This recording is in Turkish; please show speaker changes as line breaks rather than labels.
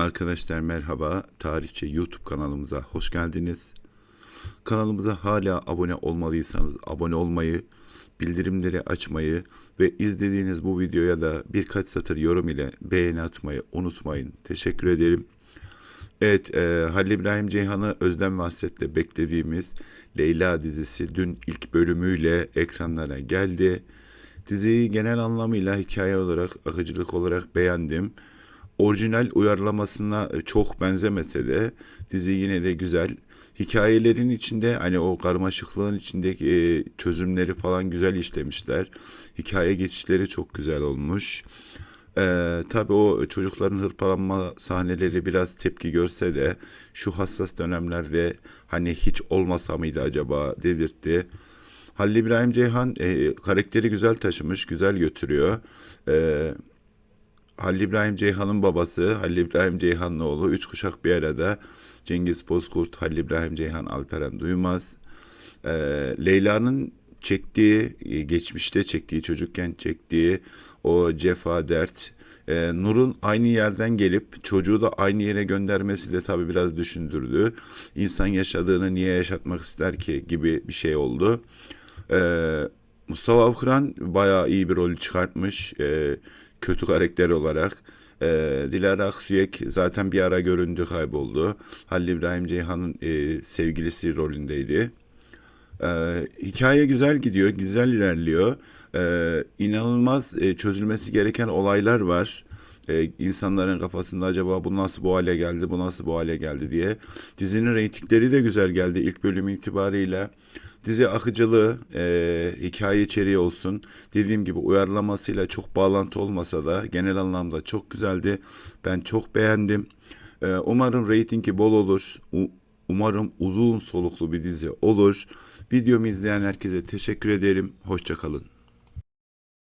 Arkadaşlar merhaba. Tarihçi YouTube kanalımıza hoş geldiniz. Kanalımıza hala abone olmalıysanız abone olmayı, bildirimleri açmayı ve izlediğiniz bu videoya da birkaç satır yorum ile beğeni atmayı unutmayın. Teşekkür ederim. Evet, e, Halil İbrahim Ceyhan'ı özlem ve beklediğimiz Leyla dizisi dün ilk bölümüyle ekranlara geldi. Diziyi genel anlamıyla hikaye olarak, akıcılık olarak beğendim. Orijinal uyarlamasına çok benzemese de dizi yine de güzel. Hikayelerin içinde hani o karmaşıklığın içindeki e, çözümleri falan güzel işlemişler. Hikaye geçişleri çok güzel olmuş. Ee, tabii o çocukların hırpalanma sahneleri biraz tepki görse de şu hassas dönemlerde hani hiç olmasa mıydı acaba dedirtti. Halil İbrahim Ceyhan e, karakteri güzel taşımış, güzel götürüyor. Ee, Halil İbrahim Ceyhan'ın babası, Halil İbrahim Ceyhan'ın oğlu. Üç kuşak bir arada. Cengiz Bozkurt, Halil İbrahim Ceyhan, Alperen Duymaz. Ee, Leyla'nın çektiği, e, geçmişte çektiği, çocukken çektiği o cefa, dert. Ee, Nur'un aynı yerden gelip çocuğu da aynı yere göndermesi de tabii biraz düşündürdü. İnsan yaşadığını niye yaşatmak ister ki gibi bir şey oldu. Ee, Mustafa Avkıran bayağı iyi bir rol çıkartmış. Ee, kötü karakter olarak. Ee, Dilara Aksüyek zaten bir ara göründü kayboldu. Halil İbrahim Ceyhan'ın e, sevgilisi rolündeydi. Ee, hikaye güzel gidiyor, güzel ilerliyor. Ee, inanılmaz e, çözülmesi gereken olaylar var. Ee, insanların kafasında acaba bu nasıl bu hale geldi, bu nasıl bu hale geldi diye. Dizinin reytingleri de güzel geldi ilk bölüm itibariyle. Dizi akıcılığı, e, hikaye içeriği olsun. Dediğim gibi uyarlamasıyla çok bağlantı olmasa da genel anlamda çok güzeldi. Ben çok beğendim. Ee, umarım reytingi bol olur. U- Umarım uzun soluklu bir dizi olur. Videomu izleyen herkese teşekkür ederim. Hoşçakalın.